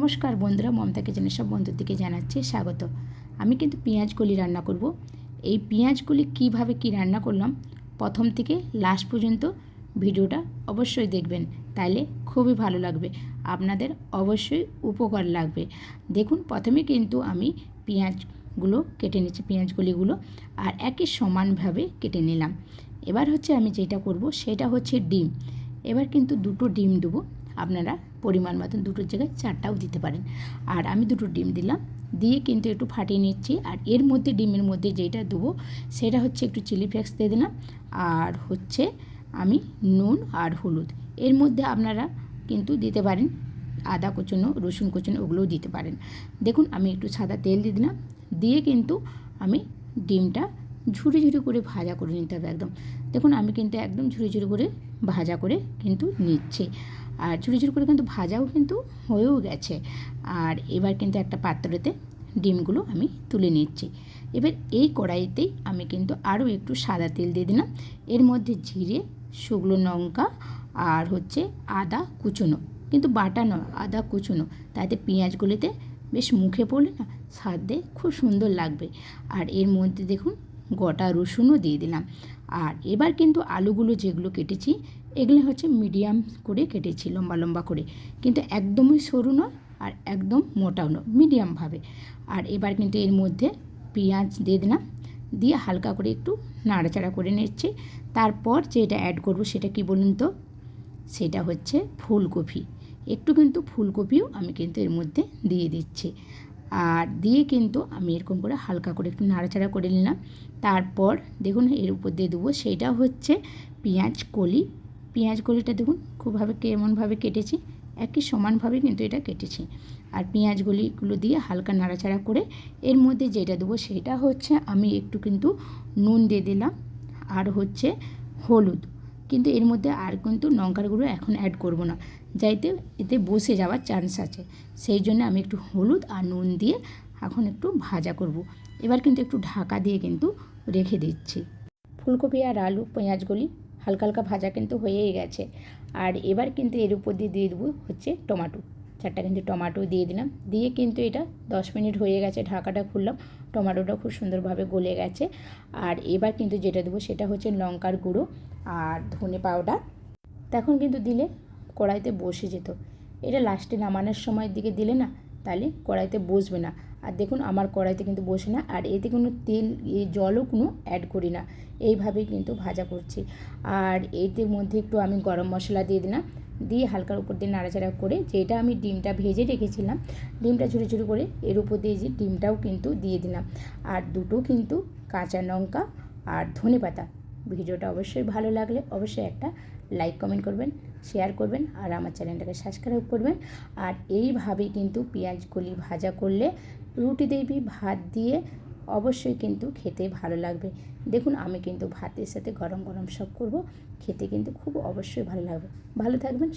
নমস্কার বন্ধুরা, মমতা কিচেনের সব বন্ধুদেরকে জানাচ্ছি স্বাগত। আমি কিন্তু পেঁয়াজ কলি রান্না করব। এই পেঁয়াজগুলি কীভাবে কি রান্না করলাম, প্রথম থেকে লাস্ট পর্যন্ত ভিডিওটা অবশ্যই দেখবেন, তাইলে খুবই ভালো লাগবে। আপনাদের অবশ্যই উপকার লাগবে। দেখুন, প্রথমে কিন্তু আমি পেঁয়াজগুলো কেটে নিচ্ছি পেঁয়াজগুলিগুলো আর একই সমানভাবে কেটে নিলাম। এবার হচ্ছে আমি যেটা করব, সেটা হচ্ছে ডিম। এবার কিন্তু দুটো ডিম দেবো। আপনারা পরিমাণ মতন দুটোর জায়গায় চারটাও দিতে পারেন। আর আমি দুটো ডিম দিলাম, দিয়ে কিন্তু একটু ফাটিয়ে নিচ্ছি। আর এর মধ্যে ডিমের মধ্যে যেটা দেবো, সেটা হচ্ছে একটু চিলি ফ্লেক্স দিয়ে দিলাম। আর হচ্ছে আমি নুন আর হলুদ। এর মধ্যে আপনারা কিন্তু দিতে পারেন, আদা কুচনো, রসুন কুচনো, ওগুলোও দিতে পারেন। দেখুন, আমি একটু সাদা তেল দিয়ে দিলাম। দিয়ে কিন্তু আমি ডিমটা ঝুড়ি ঝুড়ি করে ভাজা করে নিতে হবে একদম। দেখুন, আমি কিন্তু একদম ঝুড়ি ঝুড়ি করে ভাজা করে কিন্তু নিচ্ছি। আর ঝুড়ি ঝুড়ি করে কিন্তু ভাজাও কিন্তু হয়েও গেছে। আর এবার কিন্তু একটা পাত্রতে ডিমগুলো আমি তুলে নিচ্ছি। এবার এই কড়াইতেই আমি কিন্তু আরও একটু সাদা তেল দিয়ে দিলাম। এর মধ্যে জিরে, শুকনো লঙ্কা আর হচ্ছে আদা কুচনো। কিন্তু বাটা নয়, আদা কুচনো। তাতে পেঁয়াজগুলিতে বেশ মুখে পড়লে না, স্বাদে খুব সুন্দর লাগবে। আর এর মধ্যে দেখুন গোটা রসুনও দিয়ে দিলাম। আর এবার কিন্তু আলুগুলো যেগুলো কেটেছি, এগুলো হচ্ছে মিডিয়াম করে কেটেছি, লম্বা লম্বা করে। কিন্তু একদমই সরু নয় আর একদম মোটাও নয় মিডিয়ামভাবে আর এবার কিন্তু এর মধ্যে পেঁয়াজ দিয়ে দিলাম, দিয়ে হালকা করে একটু নাড়াচাড়া করে নিচ্ছি। তারপর যেটা অ্যাড করব সেটা কি বলুন তো? সেটা হচ্ছে ফুলকপি। একটু কিন্তু ফুলকপিও আমি কিন্তু এর মধ্যে দিয়ে দিচ্ছি। আর দিয়ে কিন্তু আমি এরকম করে হালকা করে একটু নাড়াচাড়া করে নিলাম। তারপর দেখুন এর উপর দিয়ে দেবো, সেটা হচ্ছে পেঁয়াজ কলি। পেঁয়াজ কলিটা দেখুন খুবভাবে কেমনভাবে কেটেছি, একই সমানভাবে কিন্তু এটা কেটেছি। আর পেঁয়াজগুলিগুলো দিয়ে হালকা নাড়াচাড়া করে এর মধ্যে যেটা দেবো সেটা হচ্ছে আমি একটু কিন্তু নুন দিয়ে দিলাম। আর হচ্ছে হলুদ। কিন্তু এর মধ্যে আর কিন্তু লঙ্কার গুঁড়ো এখন অ্যাড করব না। যাইতে এতে বসে যাওয়ার চান্স আছে। সেই জন্য আমি একটু হলুদ আর নুন দিয়ে এখন একটু ভাজা করব। এবার কিন্তু একটু ঢাকা দিয়ে কিন্তু রেখে দিচ্ছি। ফুলকপি আর আলু, পেঁয়াজগুলি হালকা হালকা ভাজা কিন্তু হয়েই গেছে। আর এবার কিন্তু এর উপর দিয়ে দিয়ে দেবো হচ্ছে টমাটো। চারটা কিন্তু টমাটো দিয়ে দিলাম। দিয়ে কিন্তু এটা দশ মিনিট হয়ে গেছে, ঢাকাটা খুললাম। টমাটোটা খুব সুন্দরভাবে গলে গেছে। আর এবার কিন্তু যেটা দেবো সেটা হচ্ছে লঙ্কার গুঁড়ো আর ধনে পাউডার। তখন কিন্তু দিলে কড়াইতে বসে যেত। এটা লাস্টে নামানোর সময়ের দিকে দিলে না, তাহলে কড়াইতে বসবে না। আর দেখুন, আমার কড়াইতে কিন্তু বসে না। আর এতে কোনো তেল জলও কোনো অ্যাড করি না। এইভাবেই কিন্তু ভাজা করছি। আর এতে মধ্যে একটু আমি গরম মশলা দিয়ে দিলাম। দিয়ে হালকার উপর দিয়ে নাড়াচাড়া করে যেটা আমি ডিমটা ভেজে রেখেছিলাম, ডিমটা ঝুড়ি ঝুড়ি করে এর উপর দিয়ে যে ডিমটাও কিন্তু দিয়ে দিলাম। আর দুটো কিন্তু কাঁচা লঙ্কা আর ধনে পাতা। ভিডিওটা অবশ্যই ভালো লাগলে অবশ্যই একটা লাইক, কমেন্ট করবেন, শেয়ার করবেন আর আমার চ্যানেলটাকে সাবস্ক্রাইব করবেন। আর এইভাবেই কিন্তু পেঁয়াজগুলি ভাজা করলে রুটি দেবি ভাত দিয়ে অবশ্যই কিন্তু খেতে ভালো লাগবে। দেখুন, আমি কিন্তু ভাতের সাথে গরম গরম সব করব, খেতে কিন্তু খুব অবশ্যই ভালো লাগবে। ভালো থাকবেন